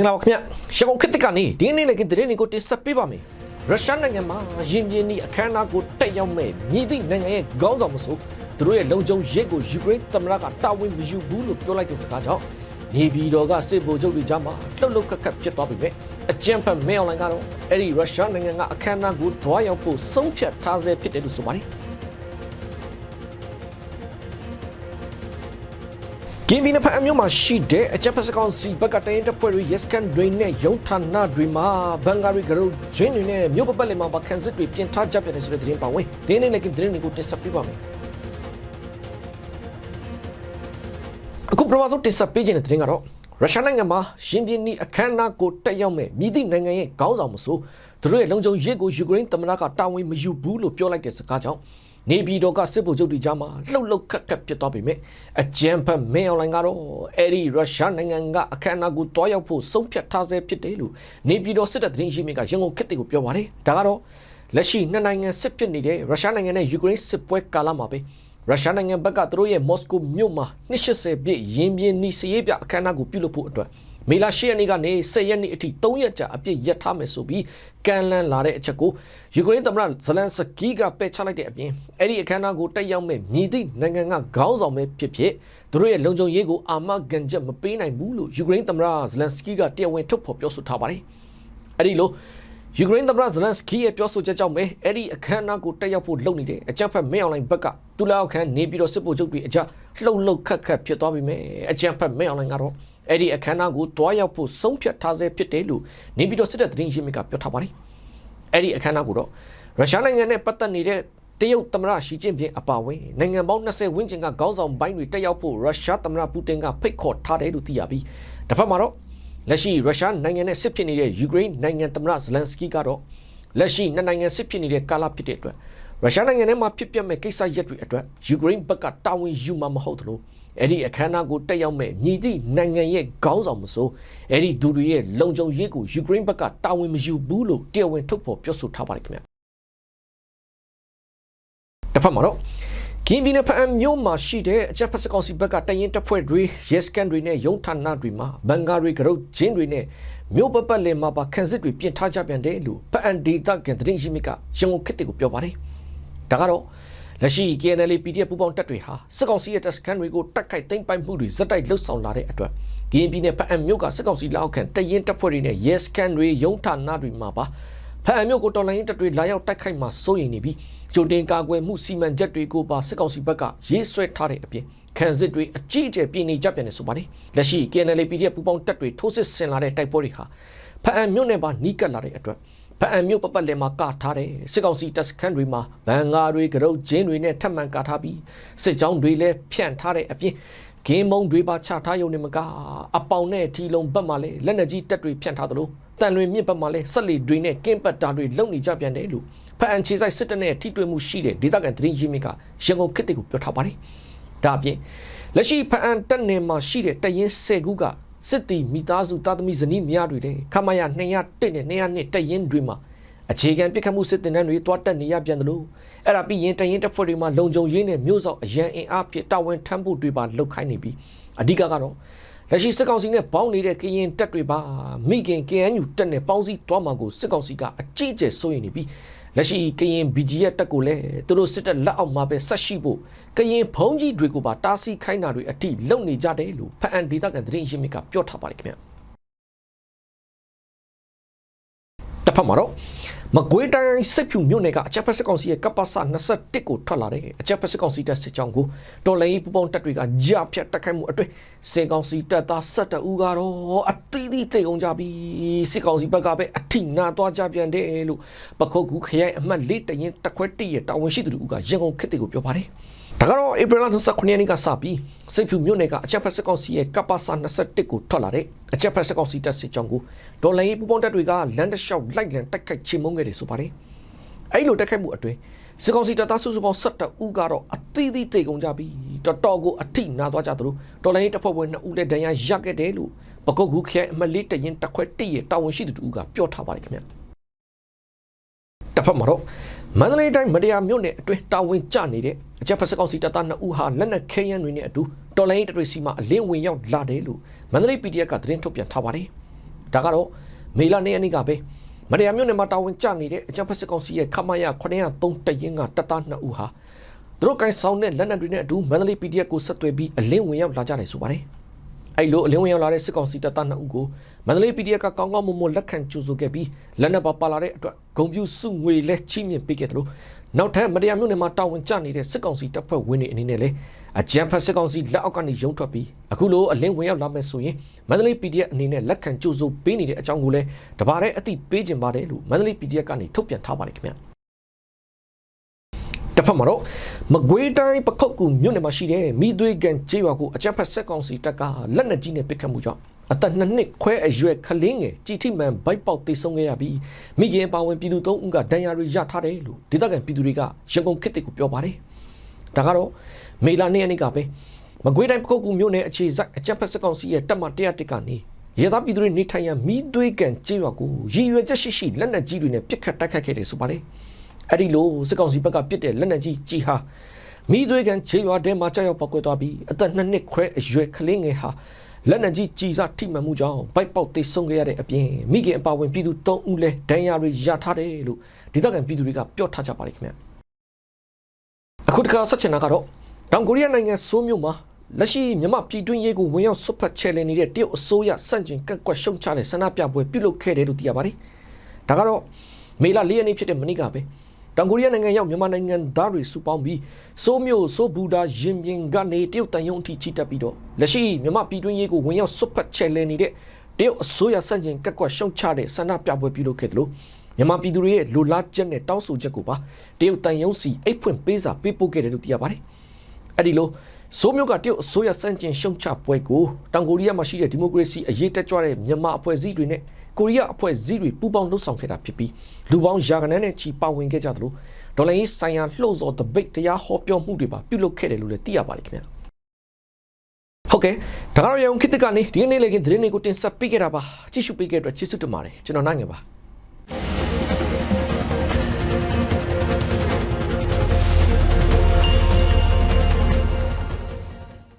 င်္ဂလာပါခင်ဗျရှကုံခစ်တကနေဒီနေ့လည်းကတဲ့နေ့ကိုတင်ဆက်ပေးပါမယ်ရုရှားနိုင်ငံမှာရင်ပြင်းဤအခမ်းအနားကိုတက်ရောက်မဲ့မြည်သည့်နိုင်ငံရဲ့ခေါင်းဆောင်မဆိုသူတို့ရဲ့လုံခြုံရေးကိုယူကရိန်းသမ္မတကတာဝန်မယူဘူးလို့ပြောလိုက်တဲ့စကားကြောင့်နေပြည်တော်ကစစ်ဗိုလ်ချုပ်တွေကြားမှာလှုပ်လှုပ်ခတ်ခတ်ဖြစ်သွားပြီပဲအကြံဖက်မဲအွန်လိုင်းကတော့အဲ့ဒီရုရှားနိုင်ငံကအခမ်းအနားကိုတွားရောက်ဖို့ဆုံးဖြတ်ထားဆဲဖြစ်တယ်လို့ဆိုပါတယ် ကင်းဘီနဖအမျိုးမှာရှိတဲ့အချက်ဖက်စကောင်စီဘက်ကတရင်တပ်ဖွဲ့တွေ yes can drain နဲ့ရုံဌာနတွေမှာဘန်ဂါရီဂရုဂျင်းတွေနဲ့မြို့ပပတ်လည်မှာဗကန်စစ်တွေပြင်ထားကြပြန်တယ်ဆိုတဲ့သတင်းပါဝင်ဒီနေ့လည်းကသတင်းတွေကိုတင်ဆက်ပေးပါမယ်အခုပထမဆုံးတင်ဆက်ပေးခြင်းတဲ့သတင်းကတော့ရုရှားနိုင်ငံမှာရှင်ပြင်းဤအခမ်းအနားကိုတက်ရောက်မဲ့မြည်သည့်နိုင်ငံရဲ့ခေါင်းဆောင်မဆိုသူတို့ရဲ့လုံခြုံရေးကိုယူကရိန်းသမ္မတကတာဝန်မယူဘူးလို့ပြောလိုက်တဲ့စကားကြောင့် နေပြည်တော်ကစစ်ဗိုလ်ချုပ်တွေကြားမှာလှုပ်လှုပ်ခတ်ခတ်ဖြစ်သွားပြီမြဲအကြံဖက်မင်းအွန်လိုင်းကတော့အဲ့ဒီရုရှားနိုင်ငံကအခမ်းအနားကိုတွားရောက်ဖို့ဆုံးဖြတ်ထားဆဲဖြစ်တယ်လို့နေပြည်တော်စစ်တပ်သတင်းရှိမြစ်ကရန်ကုန်ခေတ်တွေကိုပြောပါတယ်ဒါကတော့လက်ရှိနှစ်နိုင်ငံစစ်ဖြစ်နေတဲ့ရုရှားနိုင်ငံနဲ့ယူကရိန်းစစ်ပွဲကာလမှာပဲရုရှားနိုင်ငံဘက်ကသူတို့ရဲ့မော်စကိုမြို့မှာ280ပြည့်ရင်ပြင်းနီစရေးပြအခမ်းအနားကိုပြုလုပ်ဖို့အတွက် မေလ10ရက်နေ့ကနေ10ရက်နေ့အထိ3ရက်ကြာအပြည့်ရက်ထားမယ်ဆိုပြီးကန်လန်းလာတဲ့အချက်ကိုယူကရိန်းသမ္မတဇလန်စကီကပယ်ချလိုက်တဲ့အပြင်အဲ့ဒီအခမ်းအနားကိုတက်ရောက်မဲ့မြည်သည့်နိုင်ငံကခေါင်းဆောင်ပဲဖြစ်ဖြစ်သူတို့ရဲ့လုံခြုံရေးကိုအာမခံချက်မပေးနိုင်ဘူးလို့ယူကရိန်းသမ္မတဇလန်စကီကတရားဝင်ထုတ်ဖော်ပြောဆိုထားပါတယ်အဲ့ဒီလိုယူကရိန်းသမ္မတဇလန်စကီရဲ့ပြောဆိုချက်ကြောင့်ပဲအဲ့ဒီအခမ်းအနားကိုတက်ရောက်ဖို့လုပ်နေတဲ့အကြမ်းဖက်မဲအွန်လိုင်းဘက်ကတူလာအခမ်းနေပြီးတော့စစ်ဗိုလ်ချုပ်တွေအကြလှုပ်လှုပ်ခတ်ခတ်ဖြစ်သွားပြီမယ်အကြမ်းဖက်မဲအွန်လိုင်းကတော့ အဲ့ဒီအခမ်းအနားကိုတွားရောက်ဖို့ဆုံးဖြတ်ထားဆဲဖြစ်တယ်လို့နေပြီးတော့စစ်တပ်သတင်းရင်းမြစ်ကပြောထားပါတယ်အဲ့ဒီအခမ်းအနားကိုတော့ရုရှားနိုင်ငံနဲ့ပတ်သက်နေတဲ့တရုတ်သမ္မတရှီကျင့်ပင်အပါအဝင်နိုင်ငံပေါင်း20ဝန်းကျင်ကခေါင်းဆောင်ပိုင်းတွေတက်ရောက်ဖို့ရုရှားသမ္မတပူတင်ကဖိတ်ခေါ်ထားတယ်လို့သိရပြီးတစ်ဖက်မှာတော့လက်ရှိရုရှားနိုင်ငံနဲ့စစ်ဖြစ်နေတဲ့ယူကရိန်းနိုင်ငံသမ္မတဇလန်စကီကတော့လက်ရှိနှစ်နိုင်ငံစစ်ဖြစ်နေတဲ့ကာလဖြစ်တဲ့အတွက်ရုရှားနိုင်ငံထဲမှာဖြစ်ပျက်မဲ့ကိစ္စရပ်တွေအတွက်ယူကရိန်းဘက်ကတာဝန်ယူမှာမဟုတ်သလို အဲ့ဒီအခမ်းအနားကိုတက်ရောက်မဲ့ညီသည့်နိုင်ငံရဲ့ခေါင်းဆောင်မဆိုအဲ့ဒီသူတွေရဲ့လုံခြုံရေးကိုယူကရိန်းဘက်ကတာဝန်မယူဘူးလို့တရားဝင်ထုတ်ဖော်ပြောဆိုထားပါတယ်ခင်ဗျာတစ်ဖက်မှာတော့ကင်းဘီနယ်ဖအမ်မြို့မှာရှိတဲ့အချက်ဖက်စကောင်စီဘက်ကတရင်တပ်ဖွဲ့တွေ yes can တွေနဲ့ရုံဌာနတွေမှာဘန်ဂါရီကရုတ်ဂျင်းတွေနဲ့မြို့ပပတ်လည်မှာပါခန်းစစ်တွေပြင်ထားကြပြန်တယ်လို့ဖအန်ဒေတာကန်သတင်းရှိမြစ်ကရန်ကုန်ခေတ်တွေကိုပြောပါတယ်ဒါကတော့ လက်ရှိ KNL PDF ပူးပေါင်းတပ်တွေဟာစစ်ကောင်စီရဲ့တပ်စခန်းတွေကိုတိုက်ခိုက်သိမ်းပိုက်မှုတွေဇက်တိုက်လှုပ်ဆောင်လာတဲ့အတွက်ကင်းပြည်နယ်ဖအမ်မြို့ကစစ်ကောင်စီလက်အောက်ခံတရင်တပ်ဖွဲ့တွေနဲ့ yes can တွေရုံဌာနတွေမှာပါဖအမ်မြို့ကိုတော်လိုင်းတပ်တွေလာရောက်တိုက်ခိုက်မှစိုးရိမ်နေပြီးကြိုတင်ကာကွယ်မှုစီမံချက်တွေကိုပါစစ်ကောင်စီဘက်ကရေးဆွဲထားတဲ့အပြင်ခံစစ်တွေအကြီးအကျယ်ပြည်နေကြပြန်နေဆိုပါတယ်လက်ရှိ KNL PDF ပူးပေါင်းတပ်တွေထိုးစစ်ဆင်လာတဲ့တိုက်ပွဲတွေဟာဖအမ်မြို့နယ်ပါနီးကပ်လာတဲ့အတွက် ဖအံမြို့ပပတ်လည်မှာကထားတယ်စစ်ကောင်စီတပ်စခန်းတွေမှာဗန်ငါတွေကရုတ်ကျင်းတွေနဲ့ထပ်မံကထားပြီးစစ်ကြောင်းတွေလည်းဖြန့်ထားတဲ့အပြင်ဂင်းမုံတွေပါချထားရုံနဲ့မကအပေါင်နဲ့ထီလုံးဘက်မှာလည်းလက်နက်ကြီးတပ်တွေဖြန့်ထားသလိုတန်လွင်မြစ်ဘက်မှာလည်းဆက်လီတွေနဲ့ကင်းပတ်တာတွေလုံနေကြပြန်တယ်လို့ဖအံခြေဆိုင်စစ်တပ်နဲ့ထိတွေ့မှုရှိတဲ့ဒေသခံသတင်းရင်းမြစ်ကရန်ကုန်ခေတ်တွေကိုပြောထားပါတယ်ဒါအပြင်လက်ရှိဖအံတက်နယ်မှာရှိတဲ့တရင်၁၀ခုက စစ်တီမိသားစုသားသမီးဇနီးများတွေလည်းခမရ201နဲ့202တက်ရင်တွေမှာအခြေခံပြစ်ခတ်မှုစစ်တင်တန်းတွေတွားတက်နေရပြန်တယ်လို့အဲ့ဒါပြီးရင်တရင်တပ်ဖွဲ့တွေမှာလုံခြုံရေးနဲ့မြို့ဆောင်အရန်အင်အားဖြစ်တာဝန်ထမ်းဖို့တွေပါလှုပ်ခိုင်းနေပြီးအဓိကကတော့လက်ရှိစစ်ကောင်စီနဲ့ပေါင်းနေတဲ့ကရင်တပ်တွေပါမိခင် KNU တပ်နဲ့ပေါင်းစည်းတွားမှာကိုစစ်ကောင်စီကအကြီးအကျယ်စိုးရိမ်နေပြီး လက်ရှိကရင် BGF တပ်ကိုလည်းသူတို့စစ်တပ်လက်အောက်မှာပဲဆက်ရှိဖို့ကရင်ဘုံကြီးတွေကိုပါတားဆီးခိုင်းတာတွေအထိလုပ်နေကြတယ်လို့ဖအန်ဒေတာကန်သတင်းရင်းမြစ်ကပြောထားပါတယ်ခင်ဗျတစ်ဖက်မှာတော့ မကွေးတိုင်းစစ်ဖြူမြို့နယ်ကအချက်ဖက်စစ်ကောင်စီရဲ့ကပ္ပစ21ကိုထွက်လာတဲ့အချက်ဖက်စစ်ကောင်စီတပ်စစ်ကြောင်းကိုတော်လိုင်းပူပေါင်းတပ်တွေကကြာဖြတ်တက်ခိုက်မှုအတွင်းစစ်ကောင်စီတပ်သား12ဦးကတော့အသီးသီးတိတ်အောင်ကြပြီးစစ်ကောင်စီဘက်ကပဲအထိနာသွားကြပြန်တယ်လို့ပခုတ်ကူခရိုင်အမှတ်၄တရင်တက်ခွဲတရဲ့တာဝန်ရှိသူတို့ကရန်ကုန်ခေတ်တွေကိုပြောပါတယ် ဒါကတော့ဧပြီလ29ရက်နေ့ကစပြီးစစ်ဖြူမြို့နယ်ကအချက်ဖက်စစ်ကောင်စီရဲ့ကပ္ပစ21ကိုထွက်လာတဲ့အချက်ဖက်စစ်ကောင်စီတပ်စစ်ကြောင်းကိုဒေါ်လာရေးပူပေါင်းတပ်တွေကလန်ဒရှောက်လိုက်လံတိုက်ခိုက်ချေမှုန်းခဲ့တယ်ဆိုပါတယ်။အဲဒီလိုတိုက်ခိုက်မှုအတွင်းစစ်ကောင်စီတပ်သားစုစုပေါင်း17ဦးကတော့အသီးသီးတေကုန်ကြပြီးတော်တော်ကိုအထိနာသွားကြသလိုဒေါ်လာရေးတပ်ဖွဲ့ဝင်2ဦးလည်းဒဏ်ရာရခဲ့တယ်လို့ပကုတ်ကူခဲအမလေးတရင်တက်ခွဲတရဲ့တာဝန်ရှိသူတို့ကပြောထားပါတယ်ခင်ဗျ။တစ်ဖက်မှာတော့ မန္တလေးတိုင်းမတရားမြို့နယ်အတွင်းတာဝန်ကျနေတဲ့အကြက်ဖက်စကောက်စီတပ်သား2ဦးဟာလက်နက်ခဲယမ်းတွေနဲ့အတူတော်လိုင်းတတွေစီမှာအလင်းဝင်ရောက်လာတယ်လို့မန္တလေး PDF ကသတင်းထုတ်ပြန်ထားပါတယ်။ဒဒါကတော့မေလနေ့ရက်နေ့ကပဲမတရားမြို့နယ်မှာတာဝန်ကျနေတဲ့အကြံဖက်စစ်ကောင်စီရဲ့ခမရ903တရင်ကတပ်သား2ဦးဟာသူတို့ကိုင်းဆောင်တဲ့လက်နက်တွေနဲ့အတူမန္တလေး PDF ကိုဆက်သွယ်ပြီးအလင်းဝင်ရောက်လာကြတယ်ဆိုပါတယ် အဲ့လိုအလင်းဝင်ရောက်လာတဲ့စစ်ကောင်စီတပ်သား2ဦးကိုမန္တလေး PDF ကကောင်းကောင်းမွန်မွန်လက်ခံကြိုဆိုခဲ့ပြီးလက်နက်ပါပါလာတဲ့အတွက်ဂုံပြူစုငွေလဲချီးမြှင့်ပေးခဲ့တယ်လို့နောက်ထပ်မတရားမြို့နယ်မှာတာဝန်ကျနေတဲ့စစ်ကောင်စီတပ်ဖွဲ့ဝင်တွေအနေနဲ့လည်းအကြံဖက်စစ်ကောင်စီလက်အောက်ကနေရုံထွက်ပြီးအခုလိုအလင်းဝင်ရောက်လာမယ်ဆိုရင်မန္တလေး PDF အနေနဲ့လက်ခံကြိုဆိုပေးနေတဲ့အကြောင်းကိုလည်းတပါးတဲ့အသိပေးခြင်းပါတယ်လို့မန္တလေး PDF ကနေထုတ်ပြန်ထားပါတယ်ခင်ဗျာတစ်ဖ က်မှာတော့မကွေးတိုင်းပခုတ်ကူမြို့နယ်မှာရှိတဲ့မိသွေးကန်ကျေးရွာကိုအကြမ်းဖက်ဆက်ကောင်စီတပ်ကလက်နက်ကြီးနဲ့ပစ်ခတ်မှုကြောင့်အသက်နှစ်နှစ်ခွဲအရွယ်ခလင်းငယ်ကြည်ထိမှန်ဘိုက်ပေါက်သိဆုံးခဲ့ရပြီးမိခင်ပါဝင်ပြည်သူ၃ဦးကဒဏ်ရာတွေရထားတယ်လို့ဒေသခံပြည်သူတွေကရန်ကုန်ခေတ်တစ်ကိုပြောပါတယ်။ဒါကတော့မေလာနေ့ရက်နေ့ကပဲမကွေးတိုင်းပခုတ်ကူမြို့နယ်အခြေစိုက်အကြမ်းဖက်ဆက်ကောင်စီရဲ့တပ်မ101ကနေရဲသားပြည်သူတွေနေထိုင်ရန်မိသွေးကန်ကျေးရွာကိုရည်ရွယ်ချက်ရှိရှိလက်နက်ကြီးတွေနဲ့ပစ်ခတ်တိုက်ခတ်ခဲ့တယ်ဆိုပါတယ်။ အဲ့ဒီလိုစစ်ကောင်စီဘက်ကပစ်တဲ့လက်နက်ကြီးကြီးဟာမိသွေးကန်ခြေရွာထဲမှာကြောက်ရောက်ပောက်ကွဲသွားပြီးအသက်နှစ်နှစ်ခွဲအရွယ်ကလေးငယ်ဟာလက်နက်ကြီးကြီးစားထိမှန်မှုကြောင့်ဘိုက်ပေါက်သိဆုံးခဲ့ရတဲ့အပြင်မိခင်အပါဝင်ပြည်သူ၃ဦးလည်းဒဏ်ရာတွေရထားတယ်လို့ဒေသခံပြည်သူတွေကပြောထားကြပါတယ်ခင်ဗျအခုတခါဆက်ချင်တာကတော့တောင်ကိုရီးယားနိုင်ငံဆိုးမြို့မှာလက်ရှိမြန်မာပြည်တွင်းရေးကိုဝင်ရောက်ဆွတ်ဖက်ချဲလည်နေတဲ့တရုတ်အစိုးရစန့်ကျင်ကန့်ကွက်ရှုံချတဲ့ဆန္ဒပြပွဲပြုလုပ်ခဲ့တယ်လို့သိရပါတယ်ဒါကတော့မေလ၄ရက်နေ့ဖြစ်တဲ့မနေ့ကပဲ တောင်ကိုရီးယားနိုင်ငံရောက်မြန်မာနိုင်ငံသားတွေစုပေါင်းပြီးစိုးမျိုးစိုးဘူဒါရင်ပြင်ကနေတရုတ်တန်ယုံအထိချီတက်ပြီးတော့လက်ရှိမြန်မာပြည်တွင်းရေးကိုဝင်ရောက်ဆွတ်ဖက်ချဲလဲနေတဲ့တရုတ်အစိုးရစန့်ကျင်ကက်ကွက်ရှုံချတဲ့ဆန္ဒပြပွဲပြုလုပ်ခဲ့တယ်လို့မြန်မာပြည်သူတွေရဲ့လူလားချက်နဲ့တောင်းဆိုချက်ကိုပါတရုတ်တန်ယုံစီအိတ်ဖွင့်ပေးစာပေးပို့ခဲ့တယ်လို့သိရပါတယ်အဲ့ဒီလိုဆိုးမျိုးကတရုတ်အစိုးရစန့်ကျင်ရှုံချပွဲကိုတောင်ကိုရီးယားမှာရှိတဲ့ဒီမိုကရေစီအရေးတက်ကြွတဲ့မြန်မာအဖွဲ့အစည်းတွေနဲ့ ကိုရီးယားအဖွဲ့အစည်းတွေပူးပေါင်းလှုပ်ဆောင်ခဲ့တာဖြစ်ပြီးလူပေါင်းရာခိုင်နှုန်းနဲ့ချီပါဝင်ခဲ့ကြသလိုဒေါ်လာရေးဆိုင်ရာလှုပ်ဆော်တပိတ်တရားဟောပြောမှုတွေပါပြုလုပ်ခဲ့တယ်လို့လည်းသိရပါတယ်ခင်ဗျာဟုတ်ကဲ့ဒါကတော့ရုံခေတ်ကနေဒီနေ့လေးကသတင်းတွေကိုတင်ဆက်ပေးခဲ့တာပါကြည့်ရှုပေးခဲ့တဲ့အတွက်ကျေးဇူးတင်ပါတယ်ကျွန်တော်နိုင်ငယ်ပါ